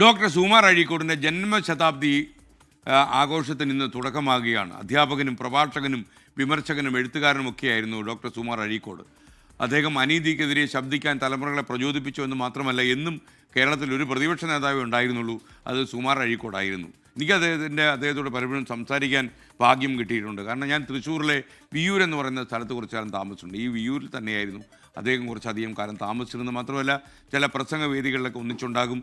Doctor സുമാർ അഴീക്കോടിന്റെ ജന്മശതാബ്ദി ആഘോഷത്തിന് ഇന്ന് തുടക്കമാകുകയാണ്. അധ്യാപകനും പ്രഭാഷകനും വിമർശകനും എഴുത്തുകാരനും എഴുത്തുകാരനുമൊക്കെയായിരുന്നു ഡോക്ടർ സുമാർ അഴീക്കോട്. അദ്ദേഹം അനീതിക്കെതിരെ ശബ്ദിക്കാൻ തലമുറകളെ പ്രചോദിപ്പിച്ചു എന്ന് മാത്രമല്ല എന്നും കേരളത്തിൽ ഒരു പ്രതിപക്ഷ നേതാവേ ഉണ്ടായിരുന്നുള്ളൂ. അത് സുമാർ അഴീക്കോടായിരുന്നു. എനിക്ക് അദ്ദേഹത്തിന്റെ അദ്ദേഹത്തോട് പലപ്പോഴും സംസാരിക്കാൻ ഭാഗ്യം കിട്ടിയിട്ടുണ്ട്. കാരണം ഞാൻ തൃശ്ശൂരിലെ വിയൂർ എന്ന് പറയുന്ന സ്ഥലത്ത് കുറച്ച് കാലം താമസിച്ചിട്ടുണ്ട്. ഈ വിയൂരിൽ തന്നെയായിരുന്നു അദ്ദേഹം കുറച്ചധികം കാലം താമസിച്ചിരുന്നത്. മാത്രമല്ല ചില പ്രസംഗ വേദികളിലൊക്കെ ഒന്നിച്ചുണ്ടാകും.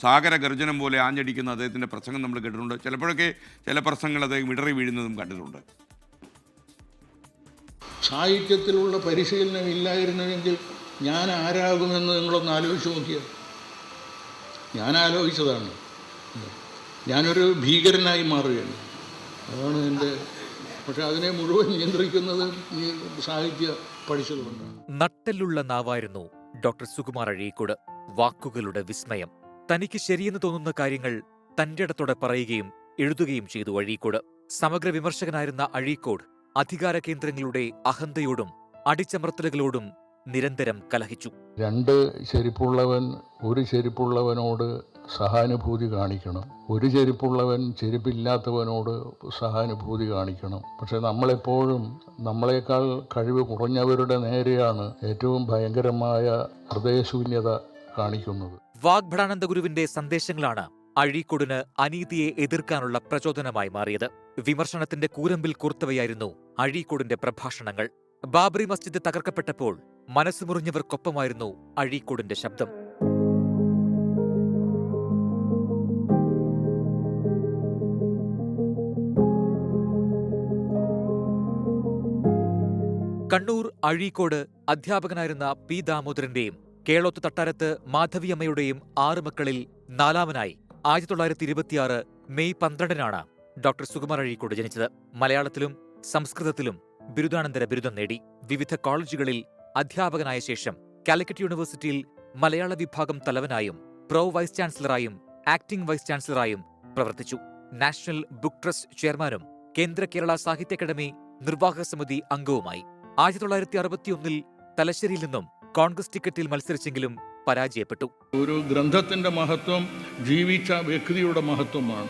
സാഗര ഗർജനം പോലെ ആഞ്ഞടിക്കുന്ന അദ്ദേഹത്തിന്റെ പ്രസംഗം നമ്മൾ കേട്ടിട്ടുണ്ട്. ചിലപ്പോഴൊക്കെ ചില പ്രസംഗങ്ങൾ അദ്ദേഹം ഇടറി വീഴുന്നതും കണ്ടിട്ടുണ്ട്. സാഹിത്യത്തിലുള്ള പരിശീലനം ഇല്ലായിരുന്നുവെങ്കിൽ ഞാൻ ആരാകുമെന്ന് നിങ്ങളൊന്ന് ആലോചിച്ച് നോക്കിയാൽ. ഞാൻ ആലോചിച്ചതാണ്. ഞാനൊരു ഭീകരനായി മാറുകയാണ്. അതാണ് എന്റെ പക്ഷെ അതിനെ മുഴുവൻ നിയന്ത്രിക്കുന്നത് ഈ സാഹിത്യ പഠിച്ചതുകൊണ്ടാണ് നട്ടലുള്ള നാവായിരുന്നു ഡോക്ടർ സുകുമാർ അഴീക്കോട്. വാക്കുകളുടെ വിസ്മയം. തനിക്ക് ശരിയെന്ന് തോന്നുന്ന കാര്യങ്ങൾ തന്റെ ഇടത്തോടെ പറയുകയും എഴുതുകയും ചെയ്തു അഴീക്കോട്. സമഗ്ര വിമർശകനായിരുന്ന അഴീക്കോട് അധികാര കേന്ദ്രങ്ങളുടെ അഹന്തയോടും അടിച്ചമർത്തലുകളോടും നിരന്തരം കലഹിച്ചു. രണ്ട് ശരിപ്പുള്ളവൻ ഒരു ചെരുപ്പുള്ളവനോട് സഹാനുഭൂതി കാണിക്കണം. ഒരു ചെരുപ്പുള്ളവൻ ചെരുപ്പില്ലാത്തവനോട് സഹാനുഭൂതി കാണിക്കണം. പക്ഷെ നമ്മളെപ്പോഴും നമ്മളെക്കാൾ കഴിവ് കുറഞ്ഞവരുടെ നേരെയാണ് ഏറ്റവും ഭയങ്കരമായ ഹൃദയശൂന്യത കാണിക്കുന്നത്. വാഗ്ഭടാനന്ദ ഗുരുവിന്റെ സന്ദേശങ്ങളാണ് അഴീക്കൊടിന് അനീതിയെ എതിർക്കാനുള്ള പ്രചോദനമായി മാറിയത്. വിമർശനത്തിന്റെ കൂരമ്പിൽ കൂർത്തവയായിരുന്നു അഴീക്കൊടിന്റെ പ്രഭാഷണങ്ങൾ. ബാബറി മസ്ജിദ് തകർക്കപ്പെട്ടപ്പോൾ മനസ്സ് മുറിഞ്ഞവർക്കൊപ്പമായിരുന്നു അഴീക്കോടിന്റെ ശബ്ദം. കണ്ണൂർ അഴീക്കോട് അധ്യാപകനായിരുന്ന പി ദാമോദരന്റെയും കേളോത്ത് തട്ടാരത്ത് മാധവിയമ്മയുടെയും ആറ് മക്കളിൽ നാലാമനായി ആയിരത്തി തൊള്ളായിരത്തി ഇരുപത്തിയാറ് മെയ് പന്ത്രണ്ടിനാണ് ഡോക്ടർ സുകുമാർ അഴീക്കോട് ജനിച്ചത്. മലയാളത്തിലും സംസ്കൃതത്തിലും ബിരുദാനന്തര ബിരുദം നേടി. വിവിധ കോളേജുകളിൽ അധ്യാപകനായ ശേഷം കാലിക്കറ്റ് യൂണിവേഴ്സിറ്റിയിൽ മലയാള വിഭാഗം തലവനായും പ്രോ വൈസ് ചാൻസലറായും ആക്ടിംഗ് വൈസ് ചാൻസലറായും പ്രവർത്തിച്ചു. നാഷണൽ ബുക്ക് ട്രസ്റ്റ് ചെയർമാനും കേന്ദ്ര കേരള സാഹിത്യ അക്കാദമി നിർവാഹക സമിതി അംഗവുമായി. ആയിരത്തി തൊള്ളായിരത്തി അറുപത്തിയൊന്നിൽ തലശ്ശേരിയിൽ നിന്നും കോൺഗ്രസ് ടിക്കറ്റിൽ മത്സരിച്ചെങ്കിലും പരാജയപ്പെട്ടു. ഒരു ഗ്രന്ഥത്തിന്റെ മഹത്വം ജീവിച്ച വ്യക്തിയുടെ മഹത്വമാണ്.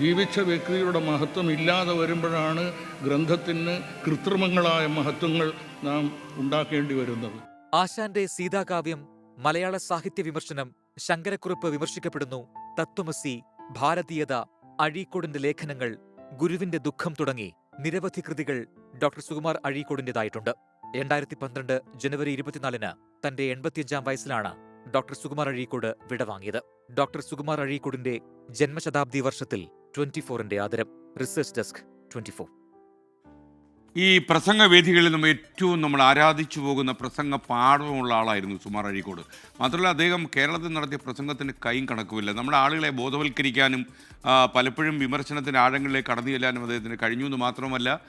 ജീവിച്ച വ്യക്തിയുടെ മഹത്വം ഇല്ലാതെ വരുമ്പോഴാണ് ഗ്രന്ഥത്തിന് കൃത്രിമങ്ങളായ മഹത്വങ്ങൾ നാം ഉണ്ടാക്കേണ്ടി വരുന്നത്. ആശാന്റെ സീതാകാവ്യം മലയാള സാഹിത്യ വിമർശനം ശങ്കരക്കുറുപ്പ് വിമർശിക്കപ്പെടുന്നു. തത്വമസി ഭാരതീയത അഴീക്കോടിന്റെ ലേഖനങ്ങൾ ഗുരുവിന്റെ ദുഃഖം തുടങ്ങി നിരവധി കൃതികൾ ഡോക്ടർ സുകുമാർ അഴീക്കോടിന്റെതായിട്ടുണ്ട് രണ്ടായിരത്തി പന്ത്രണ്ട് ജനുവരി ഇരുപത്തിനാലിന് തന്റെ എൺപത്തിയഞ്ചാം വയസ്സിലാണ് ഡോക്ടർ സുകുമാർ അഴീക്കോട് വിടവാങ്ങിയത്. ഡോക്ടർ സുകുമാർ അഴീക്കോടിന്റെ ജന്മശതാബ്ദി വർഷത്തിൽ ട്വന്റി ഫോറിന്റെ ആദരം. റിസർച്ച് ഡെസ്ക് ട്വന്റി ഫോർ ഈ പ്രസംഗവേദികളിൽ നമ്മൾ ഏറ്റവും നമ്മൾ ആരാധിച്ചു പോകുന്ന പ്രസംഗ പാഠമുള്ള ആളായിരുന്നു സുമാർ അഴീക്കോട്. മാത്രമല്ല അദ്ദേഹം കേരളത്തിൽ നടത്തിയ പ്രസംഗത്തിന് കൈയും കണക്കുമില്ല. നമ്മുടെ ആളുകളെ ബോധവൽക്കരിക്കാനും പലപ്പോഴും വിമർശനത്തിന്റെ ആഴങ്ങളിലേക്ക് കടന്നു ചെല്ലാനും അദ്ദേഹത്തിന് കഴിഞ്ഞു എന്ന് മാത്രമല്ല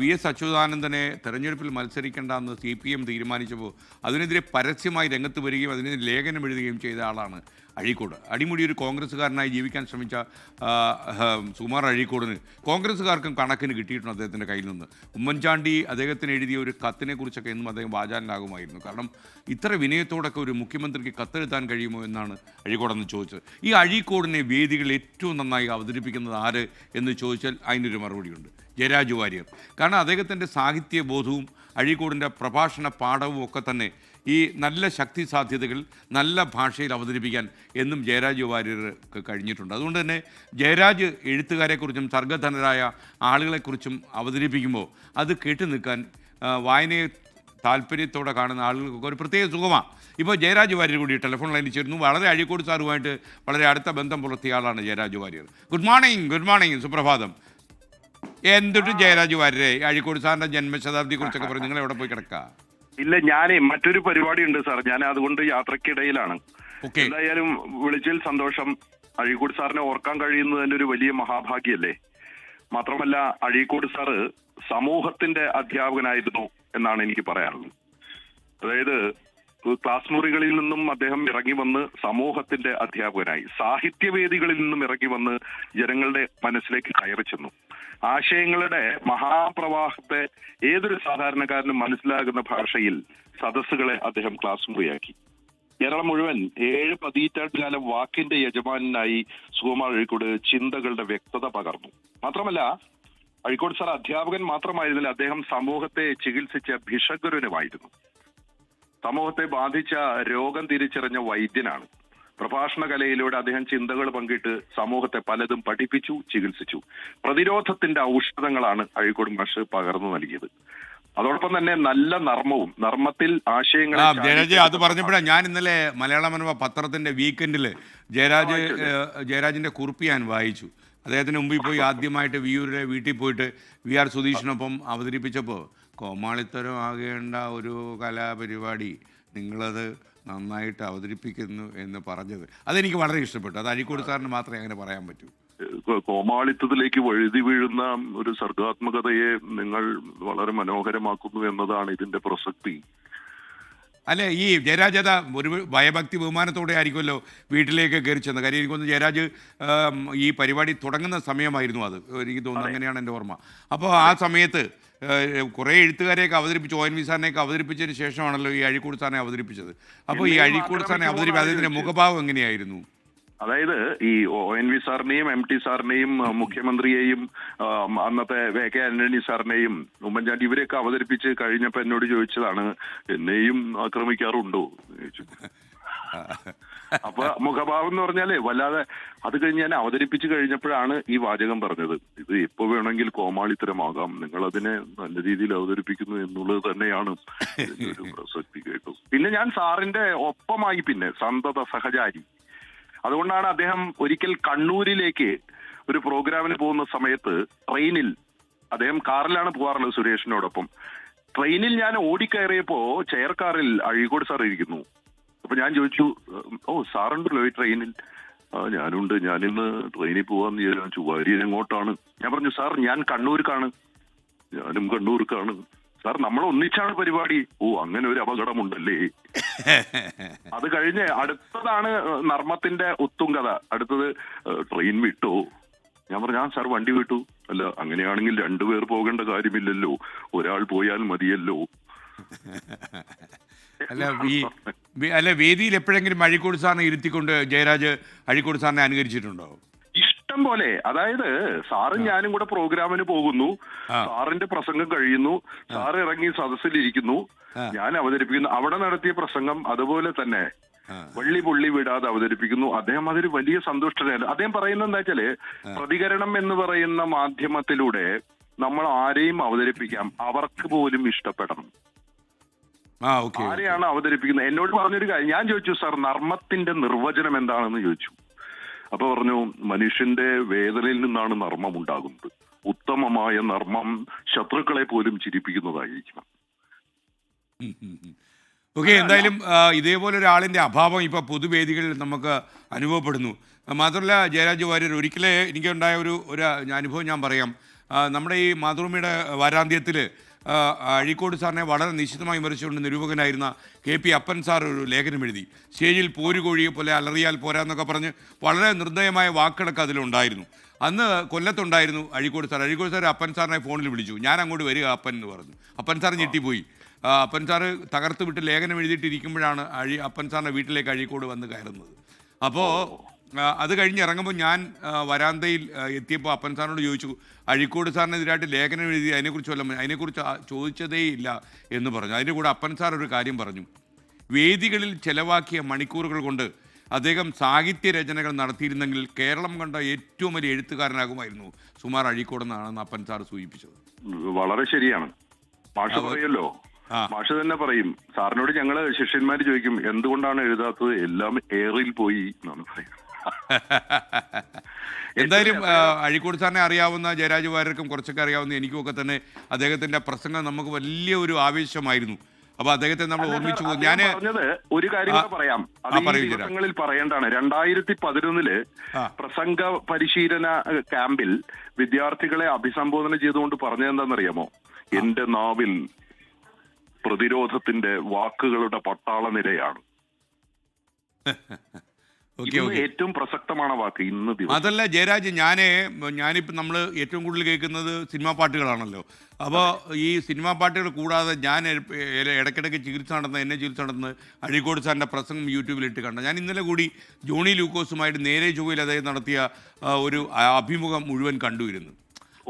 വി. എസ്. അച്യുതാനന്ദനെ തെരഞ്ഞെടുപ്പിൽ മത്സരിക്കേണ്ടെന്ന് സി പി എം തീരുമാനിച്ചപ്പോൾ അതിനെതിരെ പരസ്യമായി രംഗത്ത് വരികയും അതിനെതിരെ ലേഖനം എഴുതുകയും ചെയ്ത ആളാണ്. അഴീക്കോട്. അടിമുടി ഒരു കോൺഗ്രസ്സുകാരനായി ജീവിക്കാൻ ശ്രമിച്ച സുകുമാർ അഴീക്കോടിന് കോൺഗ്രസ്സുകാർക്കും കണക്കിന് കിട്ടിയിട്ടുണ്ട് അദ്ദേഹത്തിന്റെ കയ്യിൽ നിന്ന്. ഉമ്മൻചാണ്ടി അദ്ദേഹത്തിന് എഴുതിയ ഒരു കത്തിനെ കുറിച്ചൊക്കെ എന്നും അദ്ദേഹം വാചാലനാകുമായിരുന്നു. കാരണം ഇത്ര വിനയത്തോടൊക്കെ ഒരു മുഖ്യമന്ത്രിക്ക് കത്തെഴുതാൻ കഴിയുമോ എന്നാണ് അഴീക്കോടെന്ന് ചോദിച്ചത്. ഈ അഴീക്കോടിനെ വേദികൾ ഏറ്റവും നന്നായി അവതരിപ്പിക്കുന്നത് ആര് എന്ന് ചോദിച്ചാൽ അതിനൊരു മറുപടിയുണ്ട്. ജയരാജ് വാര്യർ. കാരണം അദ്ദേഹത്തിന്റെ സാഹിത്യ ബോധവും അഴീക്കോടിന്റെ പ്രഭാഷണ പാഠവും ഒക്കെ തന്നെ ഈ നല്ല ശക്തി സാധ്യതകൾ നല്ല ഭാഷയിൽ അവതരിപ്പിക്കാൻ എന്നും ജയരാജ് വാര്യർക്ക് കഴിഞ്ഞിട്ടുണ്ട്. അതുകൊണ്ട് തന്നെ ജയരാജ് എഴുത്തുകാരെക്കുറിച്ചും സർഗധനരായ ആളുകളെക്കുറിച്ചും അവതരിപ്പിക്കുമ്പോൾ അത് കേട്ടു നിൽക്കാൻ വായനയെ താല്പര്യത്തോടെ കാണുന്ന ആളുകൾക്കൊക്കെ ഒരു പ്രത്യേക സുഖമാണ്. ഇപ്പോൾ ജയരാജ് വാര്യർ കൂടി ടെലിഫോൺ ലൈനിൽ ചേരുന്നു. വളരെ അഴീക്കോട് സാറുമായിട്ട് വളരെ അടുത്ത ബന്ധം പുലർത്തിയ ആളാണ് Jayaraj Warrier. Good morning good morning സുപ്രഭാതം. എന്തിട്ട് ജയരാജ് വാര്യരെ? അഴീക്കോട് സാറിന്റെ ജന്മശതാബ്ദിയെ കുറിച്ചൊക്കെ പറഞ്ഞ് നിങ്ങൾ എവിടെ പോയി കിടക്കുക ഇല്ല ഞാനേ മറ്റൊരു പരിപാടി ഉണ്ട് സാർ. ഞാൻ അതുകൊണ്ട് യാത്രക്കിടയിലാണ്. എന്തായാലും വിളിച്ചിൽ സന്തോഷം. അഴീക്കോട് സാറിനെ ഓർക്കാൻ കഴിയുന്നത് തന്നെ ഒരു വലിയ മഹാഭാഗ്യല്ലേ മാത്രമല്ല അഴീക്കോട് സാറ് സമൂഹത്തിന്റെ അധ്യാപകനായിരുന്നു എന്നാണ് എനിക്ക് പറയാനുള്ളത്. അതായത് ക്ലാസ് മുറികളിൽ നിന്നും അദ്ദേഹം ഇറങ്ങി വന്ന് സമൂഹത്തിന്റെ അധ്യാപകനായി സാഹിത്യവേദികളിൽ നിന്നും ഇറങ്ങി വന്ന് ജനങ്ങളുടെ മനസ്സിലേക്ക് കയറി ചെന്നു. ആശയങ്ങളുടെ മഹാപ്രവാഹത്തെ ഏതൊരു സാധാരണക്കാരനും മനസ്സിലാകുന്ന ഭാഷയിൽ സദസ്സുകളെ അദ്ദേഹം ക്ലാസ് മുറിയാക്കി കേരളം മുഴുവൻ ഏഴ് പതിറ്റാണ്ടുകാലം വാക്കിന്റെ യജമാനായി സുകുമാർ അഴിക്കോട് ചിന്തകളുടെ വ്യക്തത പകർന്നു. മാത്രമല്ല അഴിക്കോട് സാർ അധ്യാപകൻ മാത്രമായിരുന്നില്ല അദ്ദേഹം സമൂഹത്തെ ചികിത്സിച്ച ഭിഷഗുരുനുമായിരുന്നു. സമൂഹത്തെ ബാധിച്ച രോഗം തിരിച്ചറിഞ്ഞ വൈദ്യനാണ്. പ്രഭാഷണ കലയിലൂടെ അദ്ദേഹം ചിന്തകൾ പങ്കിട്ട് സമൂഹത്തെ പലതും പഠിപ്പിച്ചു ചികിത്സിച്ചു. പ്രതിരോധത്തിന്റെ ഔഷധങ്ങളാണ് അഴീക്കോട് മാഷ് പകർന്നു നൽകിയത്. അതോടൊപ്പം തന്നെ നല്ല നർമ്മവും നർമ്മത്തിൽ ആശയങ്ങൾ ജയരാജ് അത് പറഞ്ഞപ്പോഴാണ് ഞാൻ ഇന്നലെ മലയാള മനോഭ പത്രത്തിന്റെ വീക്കെൻഡിൽ ജയരാജ് ജയരാജിന്റെ കുറിപ്പ് ഞാൻ വായിച്ചു. അദ്ദേഹത്തിന് മുമ്പിൽ പോയി ആദ്യമായിട്ട് വിയൂരിലെ വീട്ടിൽ പോയിട്ട് വി ആർ സുധീഷിനൊപ്പം അവതരിപ്പിച്ചപ്പോൾ കോമാളിത്തരം ആകേണ്ട ഒരു കലാപരിപാടി നിങ്ങളത് നന്നായിട്ട് അവതരിപ്പിക്കുന്നു എന്ന് പറഞ്ഞത്. അതെനിക്ക് വളരെ ഇഷ്ടപ്പെട്ടു. അത് അഴീക്കോട് സാറിന് മാത്രമേ അങ്ങനെ പറയാൻ പറ്റൂ. കോമാളിത്തത്തിലേക്ക് വഴുതി വീഴുന്ന ഒരു സർഗാത്മകതയെ നിങ്ങൾ വളരെ മനോഹരമാക്കുന്നു എന്നതാണ് ഇതിന്റെ പ്രസക്തി. അല്ലെ ഈ ജയരാജ് അതാ ഒരു ഭയഭക്തി ബഹുമാനത്തോടെ ആയിരിക്കുമല്ലോ വീട്ടിലേക്ക് കയറി ചെന്നത്. കാര്യം എനിക്കൊന്ന് ജയരാജ് ഈ പരിപാടി തുടങ്ങുന്ന സമയമായിരുന്നു അത്. എനിക്ക് തോന്നുന്നു അങ്ങനെയാണ് എന്റെ ഓർമ്മ. അപ്പോൾ ആ സമയത്ത് കുറെ എഴുത്തുകാരെയൊക്കെ അവതരിപ്പിച്ച്. ഒ എൻ വി സാറിനെയൊക്കെ അവതരിപ്പിച്ചതിന് ശേഷമാണല്ലോ ഈ അഴീക്കോട് സാറിനെ അവതരിപ്പിച്ചത്. അപ്പോൾ ഈ അഴിക്കൂട് സാറിനെ അവതരിപ്പിച്ച അവതരിപ്പിച്ചത് അതിന്റെ മുഖഭാവം എങ്ങനെയായിരുന്നു? അതായത് ഈ ഒ എൻ വി സാറിനെയും എം ടി സാറിനെയും മുഖ്യമന്ത്രിയെയും അന്നത്തെ വെ കെ ആന്റണി സാറിനെയും ഉമ്മൻചാണ്ടി ഇവരെയൊക്കെ അവതരിപ്പിച്ച് കഴിഞ്ഞപ്പോ എന്നോട് ചോദിച്ചതാണ് എന്നെയും ആക്രമിക്കാറുണ്ടോ? ചോദിച്ചു. അപ്പൊ മുഖഭാവം എന്ന് പറഞ്ഞാലേ വല്ലാതെ അത് കഴിഞ്ഞ് ഞാൻ അവതരിപ്പിച്ചു കഴിഞ്ഞപ്പോഴാണ് ഈ വാചകം പറഞ്ഞത്. ഇത് ഇപ്പൊ വേണമെങ്കിൽ കോമാളിത്തരമാകാം. നിങ്ങൾ അതിനെ നല്ല രീതിയിൽ അവതരിപ്പിക്കുന്നു എന്നുള്ളത് തന്നെയാണ് പ്രസക്തി കേട്ടു. പിന്നെ ഞാൻ സാറിന്റെ ഒപ്പമായി പിന്നെ സന്തത സഹചാരി അതുകൊണ്ടാണ് അദ്ദേഹം ഒരിക്കൽ കണ്ണൂരിലേക്ക് ഒരു പ്രോഗ്രാമിന് പോകുന്ന സമയത്ത് ട്രെയിനിൽ അദ്ദേഹം കാറിലാണ് പോകാറുള്ളത് സുരേഷിനോടൊപ്പം. ട്രെയിനിൽ ഞാൻ ഓടിക്കയറിയപ്പോ ചെയർ കാറിൽ അഴീക്കോട് സാർ ഇരിക്കുന്നു. അപ്പൊ ഞാൻ ചോദിച്ചു ഓ സാറുണ്ടല്ലോ ഈ ട്രെയിനിൽ ആ ഞാനുണ്ട്. ഞാനിന്ന് ട്രെയിനിൽ പോവാന്ന് വിചാരിച്ചു. വാര്യൻ എങ്ങോട്ടാണ് ഞാൻ പറഞ്ഞു സാർ ഞാൻ കണ്ണൂർക്കാണ്. ഞാനും കണ്ണൂർക്കാണ്. സാർ നമ്മൾ ഒന്നിച്ചാണ് പരിപാടി. ഓ അങ്ങനെ ഒരു അപകടമുണ്ടല്ലേ? അത് കഴിഞ്ഞ് അടുത്തതാണ് നർമ്മത്തിന്റെ ഒത്തും കഥ. അടുത്തത് ട്രെയിൻ വിട്ടു. ഞാൻ പറഞ്ഞു ആ സാർ വണ്ടി വിട്ടു. അല്ല അങ്ങനെയാണെങ്കിൽ രണ്ടുപേർ പോകേണ്ട കാര്യമില്ലല്ലോ. ഒരാൾ പോയാൽ മതിയല്ലോ. അല്ല അല്ല വേദിയിൽ എപ്പോഴെങ്കിലും അഴിക്കോട് സാറിനെ ഇരുത്തിക്കൊണ്ട് ജയരാജ് അഴിക്കോട് സാറിനെ അനുകരിച്ചിട്ടുണ്ടോ? ഇഷ്ടം പോലെ. അതായത് സാറും ഞാനും കൂടെ പ്രോഗ്രാമിന് പോകുന്നു. സാറിന്റെ പ്രസംഗം കഴിയുന്നു. സാറ് ഇറങ്ങി സദസ്സിലിരിക്കുന്നു. ഞാൻ അവതരിപ്പിക്കുന്നു. അവിടെ നടത്തിയ പ്രസംഗം അതുപോലെ തന്നെ. വള്ളി പുള്ളി വിടാതെ അവതരിപ്പിക്കുന്നു. അദ്ദേഹം അതൊരു വലിയ സന്തുഷ്ടനാണ് അദ്ദേഹം പറയുന്നത് എന്താ വെച്ചാൽ പ്രതികരണം എന്ന് പറയുന്ന മാധ്യമത്തിലൂടെ നമ്മൾ ആരെയും അവതരിപ്പിക്കാം. അവർക്ക് പോലും ഇഷ്ടപ്പെടണം. ആരെയാണ് അവതരിപ്പിക്കുന്നത്? എന്നോട് പറഞ്ഞൊരു കാര്യം. ഞാൻ ചോദിച്ചു സാർ നർമ്മത്തിന്റെ നിർവചനം എന്താണെന്ന് ചോദിച്ചു. അപ്പൊ പറഞ്ഞു മനുഷ്യന്റെ വേദനയിൽ നിന്നാണ് നർമ്മം ഉണ്ടാകുന്നത് ഉത്തമമായ നർമ്മം ശത്രുക്കളെ പോലും ചിരിപ്പിക്കുന്നതായിരിക്കണം. ഓക്കെ എന്തായാലും ഇതേപോലെ ഒരാളിന്റെ അഭാവം ഇപ്പോൾ പൊതുവേദികളിൽ നമുക്ക് അനുഭവപ്പെടുന്നു. മാത്രമല്ല ജയരാജ് വാര്യർ ഒരിക്കലേ എനിക്കുണ്ടായ ഒരു ഒരു അനുഭവം ഞാൻ പറയാം. നമ്മുടെ ഈ മാതൃഭൂമിയുടെ വാരാന്ത്യത്തിൽ അഴീക്കോട് സാറിനെ വളരെ നിശ്ചിതമായി വിമർശിച്ചുകൊണ്ട് നിരൂപകനായിരുന്ന കെ പി അപ്പൻ സാർ ഒരു ലേഖനം എഴുതി. സ്റ്റേജിൽ പോരുകോഴിയെ പോലെ അലറിയാൽ പോരാന്നൊക്കെ പറഞ്ഞ് വളരെ നിർദ്ദയമായ വാക്കുകളൊക്കെ അതിലുണ്ടായിരുന്നു. അന്ന് കൊല്ലത്തുണ്ടായിരുന്നു അഴീക്കോട് സാർ. അഴീക്കോട് സാർ അപ്പൻ സാറിനെ ഫോണിൽ വിളിച്ചു. ഞാൻ അങ്ങോട്ട് വരിക അപ്പൻ എന്ന് പറഞ്ഞു. അപ്പൻ സാർ ഞെട്ടിപ്പോയി. അപ്പൻ സാറ് തകർത്ത് വിട്ട് ലേഖനം എഴുതിയിട്ടിരിക്കുമ്പോഴാണ് അഴി അപ്പൻ സാറിന്റെ വീട്ടിലേക്ക് അഴീക്കോട് വന്ന് കയറുന്നത്. അപ്പോൾ അത് കഴിഞ്ഞ് ഇറങ്ങുമ്പോൾ ഞാൻ വരാന്തയിൽ എത്തിയപ്പോൾ അപ്പൻ സാറിനോട് ചോദിച്ചു അഴിക്കോട് സാറിനെതിരായിട്ട് ലേഖനം എഴുതി അതിനെക്കുറിച്ച് വല്ല അതിനെക്കുറിച്ച് ചോദിച്ചതേ ഇല്ല എന്ന് പറഞ്ഞു. അതിന്റെ കൂടെ അപ്പൻ സാർ ഒരു കാര്യം പറഞ്ഞു. വേദികളിൽ ചെലവാക്കിയ മണിക്കൂറുകൾ കൊണ്ട് അദ്ദേഹം സാഹിത്യ രചനകൾ നടത്തിയിരുന്നെങ്കിൽ കേരളം കണ്ട ഏറ്റവും വലിയ എഴുത്തുകാരനാകുമായിരുന്നു സുമാർ അഴീക്കോടെന്നാണ് അപ്പൻ സാർ സൂചിപ്പിച്ചത്. വളരെ ശരിയാണ്. മാഷ് പറയല്ലോ. മാഷ് തന്നെ പറയും സാറിനോട് ഞങ്ങൾ ശിഷ്യന്മാര് ചോദിക്കും എന്തുകൊണ്ടാണ് എഴുതാത്തത്? എല്ലാം എയറിൽ പോയി എന്നാണ് പറയുന്നത്. എന്തായാലും അഴിക്കോട് സാറിനെ അറിയാവുന്ന ജയരാജ് വാര്യർക്കും കുറച്ചൊക്കെ അറിയാവുന്ന എനിക്കുമൊക്കെ തന്നെ അദ്ദേഹത്തിന്റെ പ്രസംഗം നമുക്ക് വലിയ ഒരു ആവേശമായിരുന്നു. അപ്പൊ അദ്ദേഹത്തെ നമ്മൾ ഓർമ്മിച്ചു പോകും. ഞാൻ പറഞ്ഞത് ഒരു കാര്യം പറയാം. പറയേണ്ടാണ്. ദിവസങ്ങളിൽ പറയേണ്ടതാണ്. രണ്ടായിരത്തി പതിനൊന്നിൽ പ്രസംഗ പരിശീലന ക്യാമ്പിൽ വിദ്യാർത്ഥികളെ അഭിസംബോധന ചെയ്തുകൊണ്ട് പറഞ്ഞതെന്താണെന്നറിയാമോ എന്റെ നാവിൽ പ്രതിരോധത്തിന്റെ വാക്കുകളുടെ പട്ടാള നിരയാണ്. ഏറ്റവും പ്രസക്തമാണ് വാക്ക് ഇന്ന് അതല്ല ജയരാജ് ഞാനേ ഞാനിപ്പോൾ നമ്മൾ ഏറ്റവും കൂടുതൽ കേൾക്കുന്നത് സിനിമാ പാട്ടുകളാണല്ലോ. അപ്പോൾ ഈ സിനിമാ പാട്ടുകൾ കൂടാതെ ഞാൻ ഇടയ്ക്കിടയ്ക്ക് ചികിത്സ നടന്ന എന്നെ ചികിത്സ നടന്ന് അഴീക്കോട് സാറിന്റെ പ്രസംഗം യൂട്യൂബിലിട്ട് കണ്ട ഞാൻ ഇന്നലെ കൂടി ജോണി ലൂക്കോസുമായിട്ട് നേരെ ചൊവ്വയിൽ അദ്ദേഹം നടത്തിയ ഒരു അഭിമുഖം മുഴുവൻ കണ്ടുവരുന്നു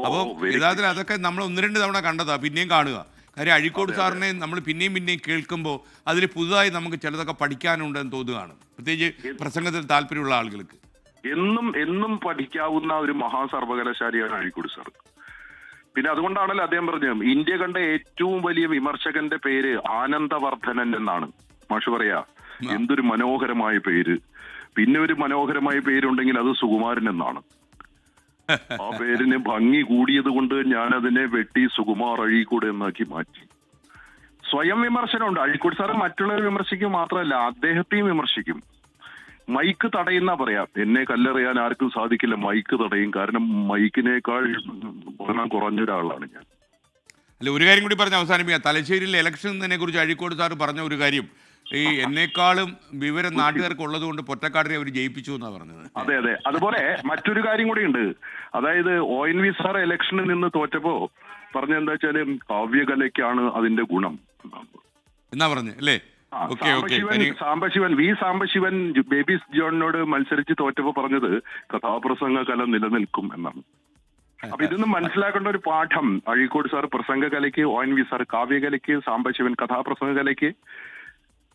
അപ്പോൾ യഥാർത്ഥത്തിൽ അതൊക്കെ നമ്മൾ ഒന്ന് രണ്ട് തവണ കണ്ടതാ പിന്നെയും കാണുക. കാര്യം അഴീക്കോട് സാറിനെ നമ്മൾ പിന്നെയും പിന്നെയും കേൾക്കുമ്പോൾ അതിൽ പുതുതായി നമുക്ക് ചിലതൊക്കെ പഠിക്കാനുണ്ടെന്ന് തോന്നുകയാണ്. പ്രത്യേകിച്ച് പ്രസംഗത്തിൽ താല്പര്യമുള്ള ആളുകൾക്ക്. എന്നും എന്നും പഠിക്കാവുന്ന ഒരു മഹാസർവകലാശാലയാണ് അഴീക്കോട് സാർ പിന്നെ അതുകൊണ്ടാണല്ലോ അദ്ദേഹം പറഞ്ഞത് ഇന്ത്യ കണ്ട ഏറ്റവും വലിയ വിമർശകന്റെ പേര് ആനന്ദവർദ്ധനൻ എന്നാണ്. മാഷു പറയാ എന്തൊരു മനോഹരമായ പേര്. പിന്നെ ഒരു മനോഹരമായ പേരുണ്ടെങ്കിൽ അത് സുകുമാരൻ എന്നാണ്. ആ പേരിന് ഭംഗി കൂടിയത് കൊണ്ട് ഞാൻ അതിനെ വെട്ടി സുകുമാർ അഴീക്കോട് എന്നാക്കി മാറ്റി. സ്വയം വിമർശനമുണ്ട്. അഴീക്കോട് സാറ് മറ്റുള്ളവരെ വിമർശിക്കും മാത്രമല്ല അദ്ദേഹത്തെയും വിമർശിക്കും. മൈക്ക് തടയുന്ന പറയാം. എന്നെ കല്ലെറിയാൻ ആർക്കും സാധിക്കില്ല. മൈക്ക് തടയും. കാരണം മൈക്കിനേക്കാൾ കുറഞ്ഞ ഒരാളാണ് ഞാൻ. അല്ല ഒരു കാര്യം കൂടി പറഞ്ഞ് അവസാനിപ്പിക്കാം. തലശ്ശേരിയിലെ ഇലക്ഷനെ കുറിച്ച് അഴീക്കോട് സാർ പറഞ്ഞ ഒരു കാര്യം ഈ എന്നെക്കാളും വിവരം നാട്ടുകാർക്ക് ഉള്ളത് കൊണ്ട് പൊറ്റക്കാടിനെ അവർ ജയിപ്പിച്ചു എന്നാണ് പറഞ്ഞത്. അതെ അതെ. അതുപോലെ മറ്റൊരു കാര്യം കൂടി ഉണ്ട്. അതായത് ഒ എൻ വി സാർ ഇലക്ഷനിൽ നിന്ന് തോറ്റപ്പോ പറഞ്ഞ എന്താ വെച്ചാൽ കാവ്യകലയ്ക്കാണ് അതിന്റെ ഗുണം. എന്നാ പറഞ്ഞു? അല്ലേ? സാംബശിവൻ വി സാംബശിവൻ ബേബി ജോണിനോട് മത്സരിച്ച് തോറ്റപ്പോ പറഞ്ഞത് കഥാപ്രസംഗ കല നിലനിൽക്കും എന്നാണ്. അപ്പൊ ഇതൊന്നും മനസ്സിലാക്കേണ്ട ഒരു പാഠം അഴീക്കോട് സാർ പ്രസംഗ കലയ്ക്ക് ഒ എൻ വി സാർ കാവ്യകലയ്ക്ക് സാംബശിവൻ കഥാപ്രസംഗ കലയ്ക്ക്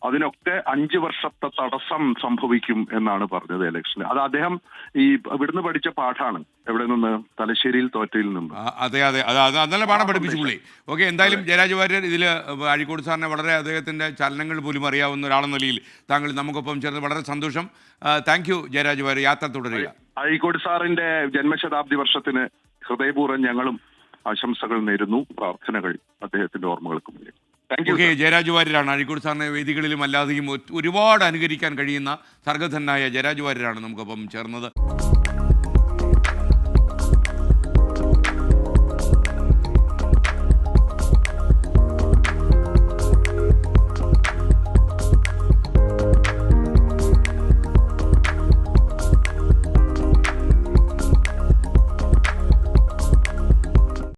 അതിനൊക്കെ അഞ്ചു വർഷത്തെ തടസ്സം സംഭവിക്കും എന്നാണ് പറഞ്ഞത് ഇലക്ഷന് അത് അദ്ദേഹം ഈ ഇവിടുന്ന് പഠിച്ച പാഠാണ് എവിടെ നിന്ന്? തലശ്ശേരിയിൽ തോറ്റയിൽ നിന്ന്. അതെ അതെ. നല്ല പാഠം പഠിപ്പിച്ചു പുള്ളി. ഓക്കെ എന്തായാലും ജയരാജ് വാര്യർ ഇതിൽ അഴിക്കോട് സാറിനെ വളരെ അദ്ദേഹത്തിന്റെ ചലനങ്ങൾ പോലും അറിയാവുന്ന ഒരാളെന്ന നിലയിൽ താങ്കൾ നമുക്കൊപ്പം ചേർന്ന് വളരെ സന്തോഷം. Thank you Jayaraj Warrier. യാത്ര തുടരുക. അഴിക്കോട് സാറിന്റെ ജന്മശതാബ്ദി വർഷത്തിന് ഹൃദയപൂർവം ഞങ്ങളും ആശംസകൾ നേരുന്നു. പ്രാർത്ഥനകൾ അദ്ദേഹത്തിന്റെ ഓർമ്മകൾക്ക് മുന്നിൽ. ഓക്കെ ജയരാജ് വാര്യരാണ്. അഴീക്കോട് സാറിനെ വേദികളിലും അല്ലാതെയും ഒരുപാട് അനുകരിക്കാൻ കഴിയുന്ന സർഗധനായ ജയരാജ് വാര്യരാണ് നമുക്കൊപ്പം ചേർന്നത്.